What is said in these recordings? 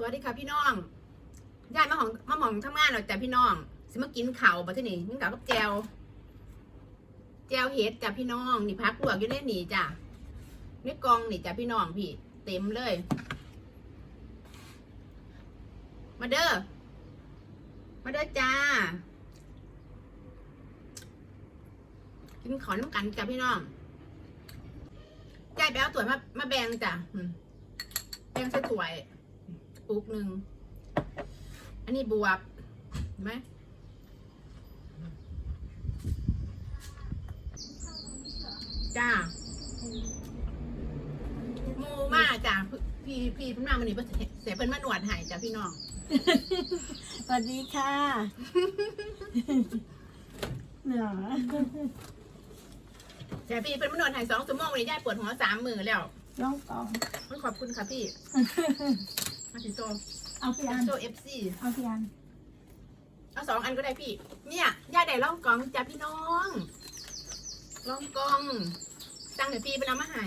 สวัสดีค่ะพี่น้องยายมาของมาหมองทำงานแล้วจ้ะพี่น้องสิมากินข้าวบัทีนี้กินข้ากับแจวแจวเห็ดจ้ะพี่น้องนี่พักลวกอยู่ในนี่จ้ะนี่กองนี่จ้ะพี่น้องพี่ เต็มเลย มาเด้อมาเด้อจ้ากินขอน้ำกันจ้ะพี่น้องยายไปเอาถ้วยมามาแบ่งจ้ะแบ่งใส่ถ้วย ปุกหนึ่ง อันนี้บวบเห็นไหมจ้าหมูมาจ้าพี่พี่เพิ่นมาวันนี้เพิ่นเสียเพิ่นมาหนวดใหายจ้าพี่น้อง สวัสดีค่ะเนาะแต่พี่เพิ่นมาหนวดใหายสองชั่วโมงวันนี้ยายปวดหัวสามมือแล้วลองกอง ขอบคุณค่ะพี่ มาถึงโซเอาพี่อันโซเอฟซีเอาพี่อันเอาสองอันก็ได้พี่ เนี่ยย่าได้ล่องกองจ้าพี่น้องล่องกองตั้งเดี๋ยวพี่ไปนำมาให้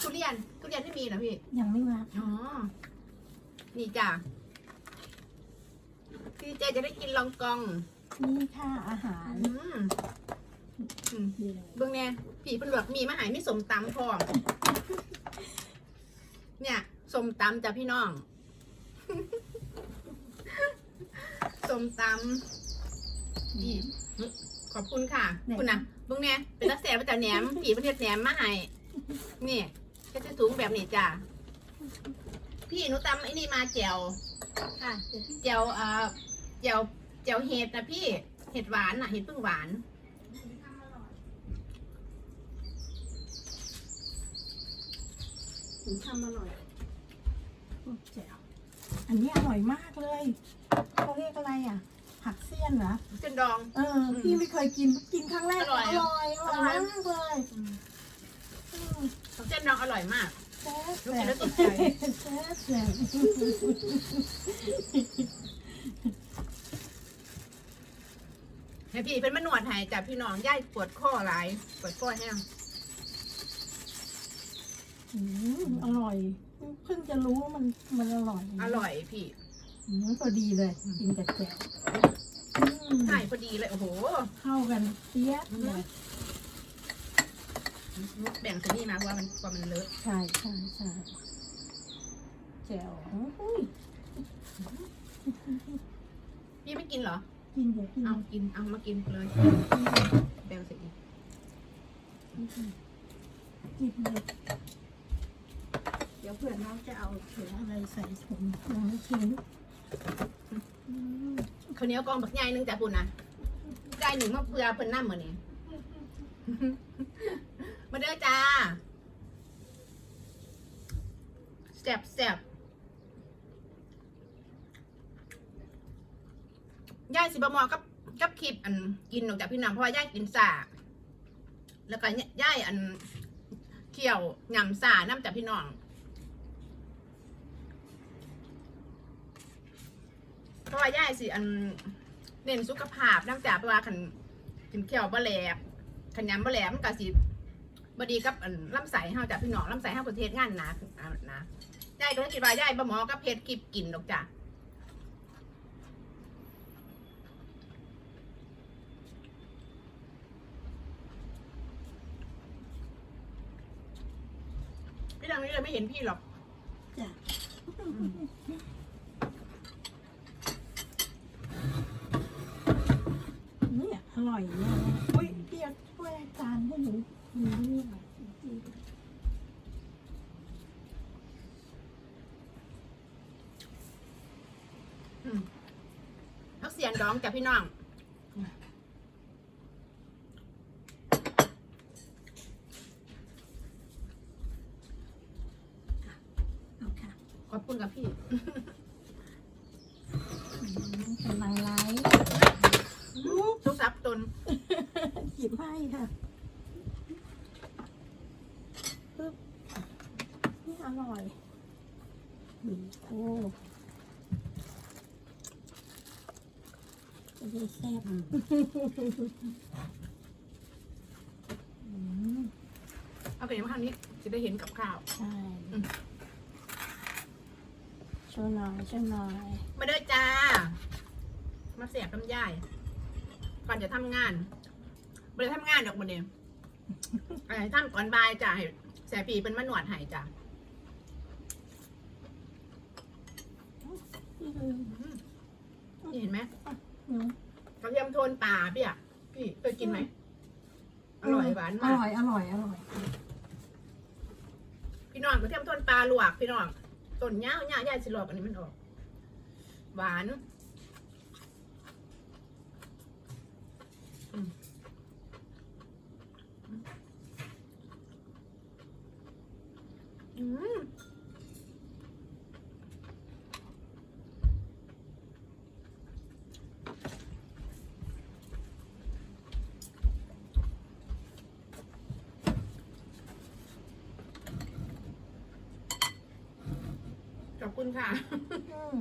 ทุเรียนทุเรียนไม่มีเหรอพี่ยังไม่มาอ๋อนี่จ้ะพี่เจจะได้กินลองกองนี่ค่ะอาหารอืมอืมดีเลยเบื้องเนี่ยผีเป็นหลวกมีมาหายมีสมตำพร้อมเนี่ยสมตำจ้ะพี่น้อง สมตำนี่ขอบคุณค่ะ คุณนะเบื้องเนี่ยเป็นรักแสบประจาแหนมผีประเทศแหนมมาให้นี่แค่ถุงแบบนี้จ้ะพี่หนูตำไอ้นี่มาแจวค่ะแจวเอ่อแจวแจวเห็ดนะพี่เห็ดหวานอะเห็ดพึ่งหวานถึงทำอร่อยโอ้แจ๋ว อันนี้อร่อยมากเลยเขาเรียกอะไรอะ ผักเสี้ยนเหรอ เส้นดอง เออพี่ไม่เคยกินกินครั้งแรกอร่อยออะร่อยอร่อยมากเลยอืมเส้นดองอร่อยมากแซ่บลูกกินแล้วแซ่บติดใจแซ่บแซ่บให้พี่เป็นมานวดให้จ้ะพี่น้องย่ายปวดข้อหลายปวดข้อแห้ง อืมอร่อย เพิ่งจะรู้ว่ามันมันอร่อยอร่อยพี่ อืมพอดีเลย กินกับแจ่วอืมใช่พอดีเลย โอ้โหเข้ากันเปี้ยะเลยแบ่งส่วนนี้มาเพราะว่ามันเพราะมันเลอะใช่ใช่ใช่แจ่วอุ้ยพี่ไม่กินเหรอ กินเดี๋ยวกินเอากิน เอามากินเลย แบ่งเสร็จอีกกินเลยเดี๋ยวเพื่อนน้องจะเอาเสืออะไรใส่ถุงน้องกินอืมข้าวเหนียวกองบักใหญ่หนึงจ้ะปุ่นนะได้หนึ่งมาเพื่อเพิ่นน้ำมือนี่มาเด้อจ้าแซ่บแซ่บย่ายสิบะหมอกับกับคลิปอันกินออกจากพี่น้องเพราะว่าย่ายกินสาแล้วก็ย่ายอันเคี่ยวหยำสาน้ำจากพี่น้อง เพราะว่าย่ายสิอันเน้นสุขภาพน้ำจากเพราะว่าคันกินเคี่ยวบะแหลกขันยำบะแหลกมันก็สิบดีกับอันลำไส้เฮาจากพี่น้องลำไส้เฮาประเทศงานหนาอ่านะย่ายก็เลยคิดว่าย่ายบะหมอกับเพชรกิบกินดอกจ้ะพี่ดังนี้เลยไม่เห็นพี่หรอกจ้ะเนี่ยอ ร่อยเนี่ยอุ้ยพี่เอาถ้วยจานให้หนูหนูนี่หน่อยจริงพักเสียงดองจากพี่น้องเอาค่ะ ขอบคุณกับพี่ กำลังไลฟ์ ทุกซับ ตน หยิบให้ค่ะปึ๊บนี่อร่อยอืมโอ้จะได้แซ่บอืมเอาไปในมาทางนี้จะได้เห็นกับข้าว ใช่อืม ช่วยหน่อยช่วยหน่อย มาเด้อจ้า มาเสียบน้ำย่าย ก่อนจะทำงานไม่ได้ทำงานดอกมันเองไอ้ทำก่อนบ่ายจ้ะให้แสบปีเป็นมะหนวดใหายจ้ะนี่เห็นไหมอืมกระเทียมโทนป่าพี่อะพี่เคยกินไหมอร่อยหวานอมากร่อยอร่อยอร่อยพี่น้องกระเทียมโทนปลาลวกพี่น้องต้นย่าย่าย่าสิลอกอันนี้มันออก หวานอืมอืม ขอบคุณค่ะ อืม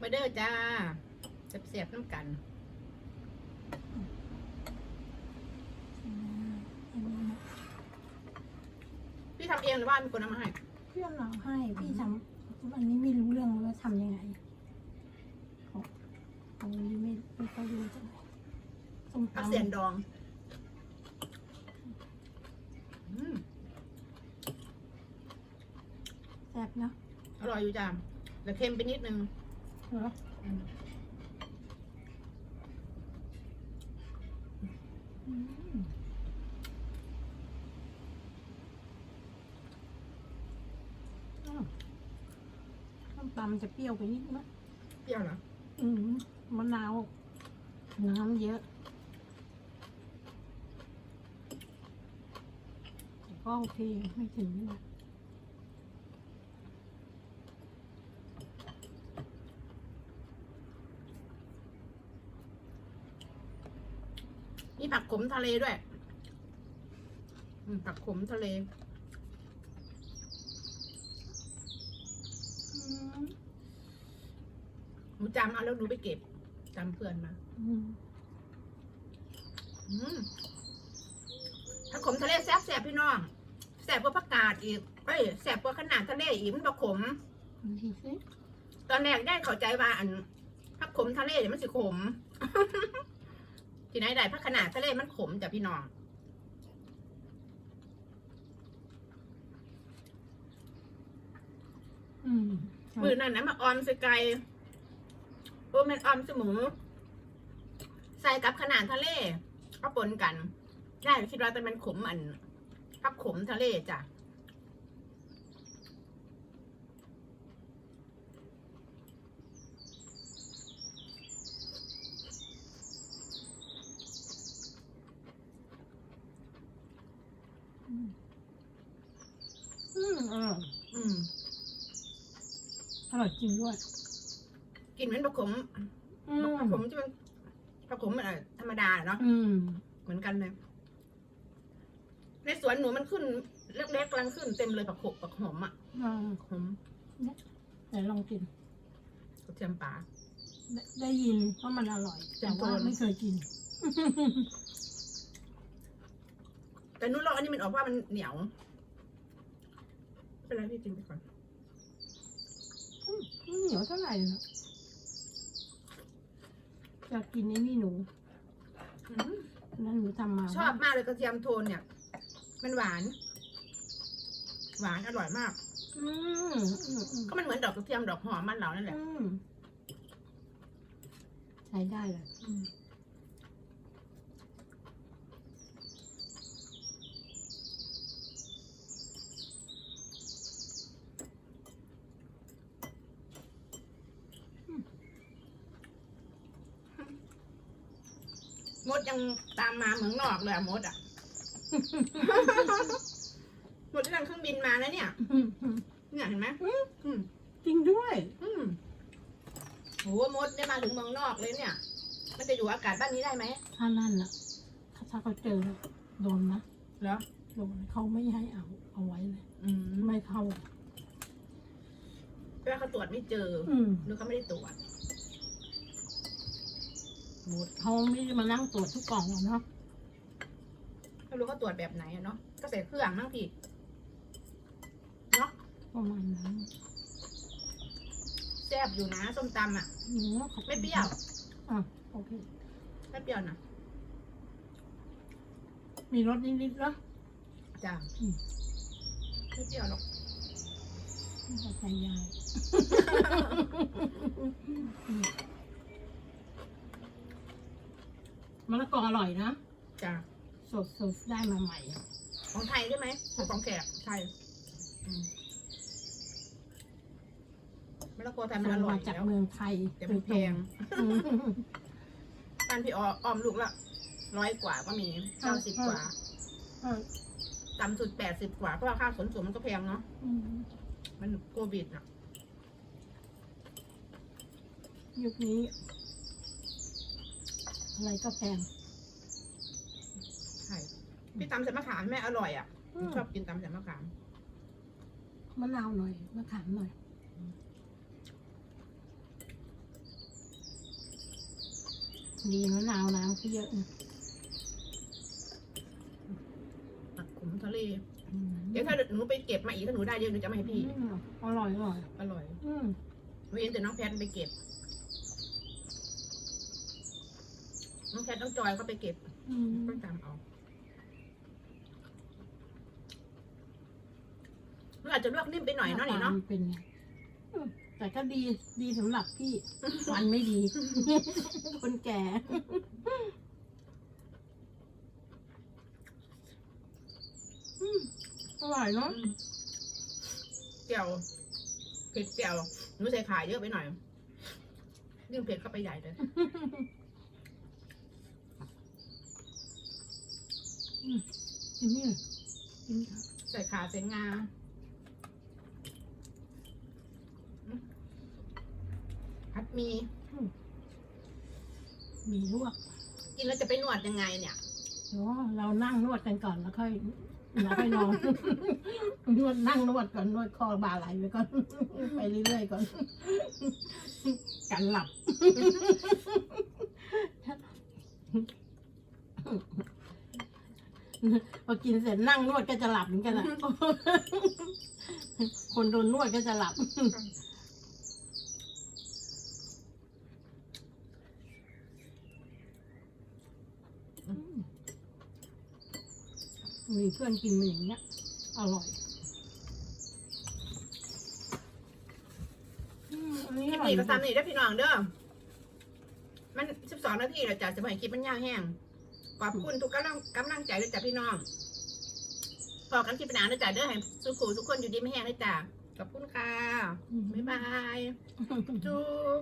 มาเด้อจ้าเสียบๆน้ำกัน พี่ทำเองหรือว่ามีคนเอามาให้เพื่อนเราให้พี่ทำอันนี้ไม่รู้เรื่องว่าทำยังไงอันนี้ไม่ไม่ค่อยรู้จังเลยส้มเอาตำเสียนดองอืมแซ่บเนาะอร่อยอยู่จ้าแต่เค็มไปนิดนึง เหรออืม อืมอ้าวส้ มตำจะเปรี้ยวไปนิดมั้ยเปรี้ยวเหรออืมมะนาวน้ำเยอะแต่ก็โอเคไม่ถึงนะมีผักขมทะเลด้วยอืมผักขมทะเล อืม ห นูจำเอาแล้วหนูไปเก็บจำเพื่อนมา อืมอืมผักขมทะเลแซ่บแซ่บพี่น้องแซ่บกว่าผักกาดอีกเอ้ยแซ่บกว่าขนาดทะเลอีกมันผักขมดูสิตอนแรกได้เข้าใจว่าอันผักขมทะเลเนี่ยมันสิขม ที่ไหนได้ผักขนาดทะเลมันขมจ้ะพี่น้องอืมมือนั่นนะมาออมใส่ไก่โอ้ แมันออมใส่หมูใส่กับขนาดทะเลก็ปนกันได้คิดว่าแต่มันขมอันผักขมทะเลจ้ะอืมอร่อยอืมอร่อยจริงด้วย กินเหมือนผักขมอืผักขมที่มันผักขมเอ่อธรรมดาเนาะอืมเหมือนกันเลยในสวนหนูมันขึ้นเล็กๆกำลังขึ้นเต็มเลยผักขมผักหอมอะอ่าขมไหนลองกิน กระเทียมป่า ได้ได้ยินว่ามันอร่อย แต่ว่าจำตัวไม่เคยกิน แต่นู้นเราอันนี้มันออกว่ามันเหนียวไม่เป็นไรพี่กินไปก่อน ไม่เหนียวเท่าไหร่นะ จะกินไอ้นี่หนูอืมอันนั้นหนูทำมาชอบมากเลยกระเทียมโทนเนี่ย มันหวาน หวานอร่อยมาก อืมอืมอืมก็มันเหมือนดอกกระเทียมดอกหอมมันเรานั่นแหละอืมใช้ได้เลยอืม มดยังตามมาเหมืองนอกเลยอะมดอะมดที่นั่งเครื่องบินมาแล้วเนี่ยอืมอืมเนี่ยเห็นไหมอืม จริงด้วย อืมโหมดได้มาถึงเมืองนอกเลยเนี่ย มันจะอยู่อากาศบ้านนี้ได้ไหมถ้านั่นน่ะถ้าถ้าเขาเจอโดนนะเหรอโดนเขาไม่ให้เอาเอาไว้เลยอืมไม่เข้าเวลาเขาตรวจไม่เจอ อืม หรือเขาไม่ได้ตรวจ มดเขาไม่ได้มานั่งตรวจทุกกล่องหรอกเนาะไม่รู้เขาตรวจแบบไหนอะเนาะก็ใส่เครื่องนั่งผิดเนาะประมาณนั้นแซ่บอยู่นะส้มตำอะ หนูว่าขาไม่เปรี้ยวอะโอเค ไม่เปรี้ยวนะมีรสนิดๆเนาะจ้าอืม ไม่เปรี้ยวหรอกใส่ยาย มะละกออร่อยนะจ้าสดสดๆได้มาใหม่ของไทยได้ไหมของแขกไทยอืมมะละกอไทยมันอร่อยมาอยู่จากแล้วเมืองไทยแต่มันแพงอืม บ้านพี่ออออมลูกละร้อยกว่าก็มีเก้าสิบกว่าเออต่ำสุดแปดสิบกว่าเพราะว่าค่าขนส่งมันก็แพงเนาะอืมมันโควิดอะยุคนี้ อะไรก็แพงใช่พี่ตำใส่มะขามแม่อร่อยอะอืมชอบกินตำใส่มะขามมะนาวหน่อยมะขามหน่อย ดีมะนาวน้ำก็เยอะนะผักขมทะเลอืมเดี๋ยวถ้าหนูไปเก็บมาอีกถ้าหนูได้เยอะหนูจะมาให้พี่อืมอร่อยอร่อยอร่อยอืมหนูเห็นแต่น้องแพทไปเก็บ น้องแพทต้องจอยเขาไปเก็บอืมต้องตามเอามันอาจจะลวกนิ่มไปหน่อยเนาะนี่เนาะหตเป็นไงอืมแต่ก็ดีดีสำหรับพี่ฟันไม่ดี คนแก่ อืมอร่อยเนาะอืมเจียวเผ็ดเจียวหนูใส่ขาเยอะไปหน่อยยิ่งเผ็ดเข้าไปใหญ่เลย กินนี่กินค่ะใส่ขาใส่งาพัดหมีมีลวกกินแล้วจะไปนวดยังไงเนี่ยเดี๋ยวเรานั่งนวดกันก่อนแล้วค่อยแล้วค่อยนอนนวดนั่งนวดก่อนนวดคอบ่าไหลไปก่อนไปเรื่อยๆก่อนกันหลับ พ อกินเสร็จนั่งนวดก็จะหลับเหมือนกันอะคนโดนนวดก็จะหลับ มีเพื่อนกินมันอย่างเงี้ย อร่อยอืมอันนี้คอลิปร่อยนี้ก็ซ้ำนี่ได้อพี่น้องเด้อ มันสิบสองนาทีแล้วจ้ะจะไม่ให้คลิปมันยาวแห้งขอบคุณทุกกำลังกำลังใจด้วยจ้ะพี่น้องพ อกันกินเปหนาด้วยจ้าเด้อให้สุขูทุกคนอยู่ดีไม่แห้งด้วยจ้าขอบคุณค่ะ บ๊ายบาย จุ๊บ